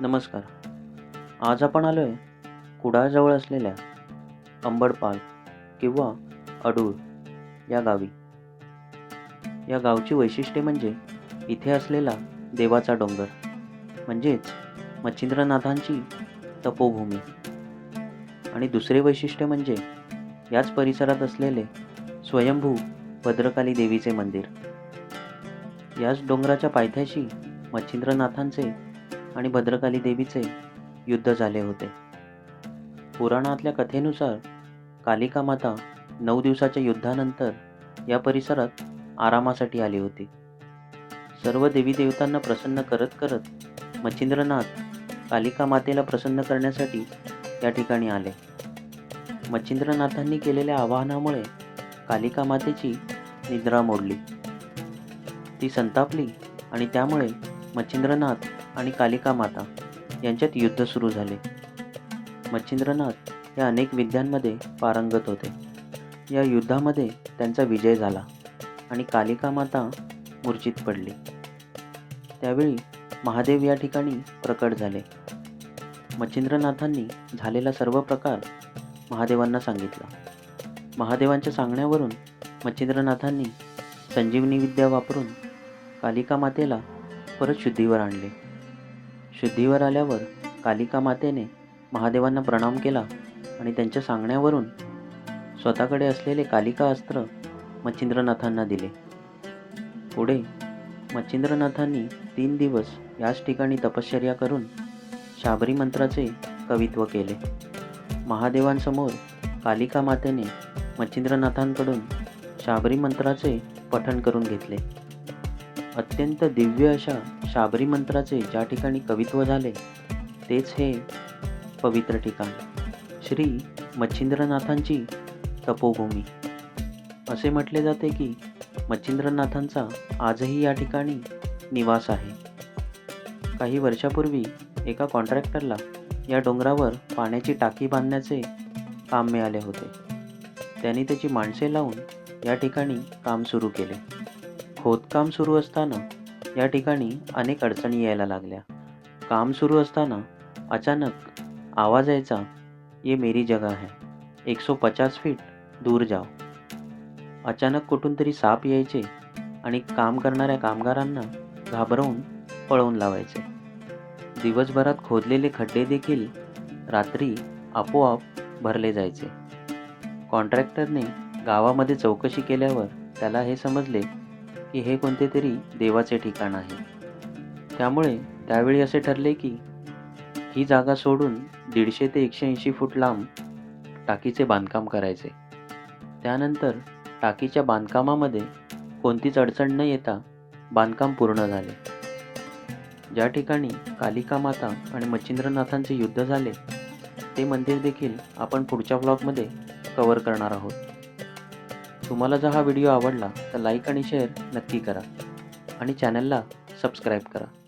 नमस्कार. आज आपण आलो आहे कुडाळजवळ असलेल्या अंबडपाल किंवा अडूळ या गावी. या गावची वैशिष्ट्ये म्हणजे इथे असलेला देवाचा डोंगर म्हणजेच मच्छिंद्रनाथांची तपोभूमी. आणि दुसरे वैशिष्ट्य म्हणजे याच परिसरात असलेले स्वयंभू भद्रकाली देवीचे मंदिर. याच डोंगराच्या पायथ्याशी मच्छिंद्रनाथांचे आणि भद्रकाली देवीचे युद्ध झाले होते. पुराणातल्या कथेनुसार कालिका माता नऊ दिवसाच्या युद्धानंतर या परिसरात आरामासाठी आली होती. सर्व देवी देवतांना प्रसन्न करत करत मच्छिंद्रनाथ कालिका मातेला प्रसन्न करण्यासाठी या ठिकाणी आले. मच्छिंद्रनाथांनी केलेल्या आवाहनामुळे कालिका मातेची निद्रा मोडली. ती संतापली आणि त्यामुळे मच्छिंद्रनाथ आणि कालिका माता यांच्यात युद्ध सुरू झाले. मच्छिंद्रनाथ हे अनेक विद्यांमध्ये पारंगत होते. या युद्धामध्ये त्यांचा विजय झाला आणि कालिका माता मूर्छित पडली. त्यावेळी महादेव या ठिकाणी प्रकट झाले. मच्छिंद्रनाथांनी झालेला सर्व प्रकार महादेवांना सांगितला. महादेवांच्या सांगण्यावरून मच्छिंद्रनाथांनी संजीवनी विद्या वापरून कालिका मातेला परत शुद्धीवर आणले. शुद्धीवर आल्यावर कालिका मातेने महादेवांना प्रणाम केला आणि त्यांच्या सांगण्यावरून स्वतःकडे असलेले कालिका अस्त्र मच्छिंद्रनाथांना दिले. पुढे मच्छिंद्रनाथांनी तीन दिवस याच ठिकाणी तपश्चर्या करून शाबरी मंत्राचे कवित्व केले. महादेवांसमोर कालिका मातेने मच्छिंद्रनाथांकडून शाबरी मंत्राचे पठण करून घेतले. अत्यंत दिव्य अशा शाबरी मंत्राचे ज्या ठिकाणी कवित्व झाले तेच हे पवित्र ठिकाण. श्री मच्छिंद्रनाथांची तपोभूमी. असे म्हटले जाते की मच्छिंद्रनाथांचा आजही या ठिकाणी निवास आहे. काही वर्षापूर्वी एका कॉन्ट्रॅक्टरला या डोंगरावर पाण्याची टाकी बांधण्याचे काम मिळाले होते. त्यांनी त्याची माणसे लावून या ठिकाणी काम सुरू केले. खोदकाम सुरू असताना या ठिकाणी अनेक अडचणी यायला लागल्या. काम सुरू असताना अचानक आवाज यायचा ये मेरी जगा है. एक सौ पचास फीट दूर जाओ. अचानक कुठून तरी साप यायचे आणि काम करणाऱ्या कामगारांना घाबरवून पळवून लावायचे. दिवसभरात खोदलेले खड्डे देखील रात्री आपोआप भरले जायचे. कॉन्ट्रॅक्टरने गावामध्ये चौकशी केल्यावर त्याला हे समजले की हे कोणते तरी देवाचे ठिकाण आहे. त्यामुळे त्यावेळी असे ठरले की ही जागा सोडून दीडशे ते एकशे ऐंशी फूट लांब टाकीचे बांधकाम करायचे. त्यानंतर टाकीच्या बांधकामामध्ये कोणतीच अडचण न येता बांधकाम पूर्ण झाले. ज्या ठिकाणी कालिका माता आणि मच्छिंद्रनाथांचे युद्ध झाले ते मंदिर देखील आपण पुढच्या ब्लॉगमध्ये कव्हर करणार आहोत. तुम्हाला जर हा व्हिडिओ आवडला तर लाईक आणि शेअर नक्की करा. आणि चॅनलला सबस्क्राईब करा.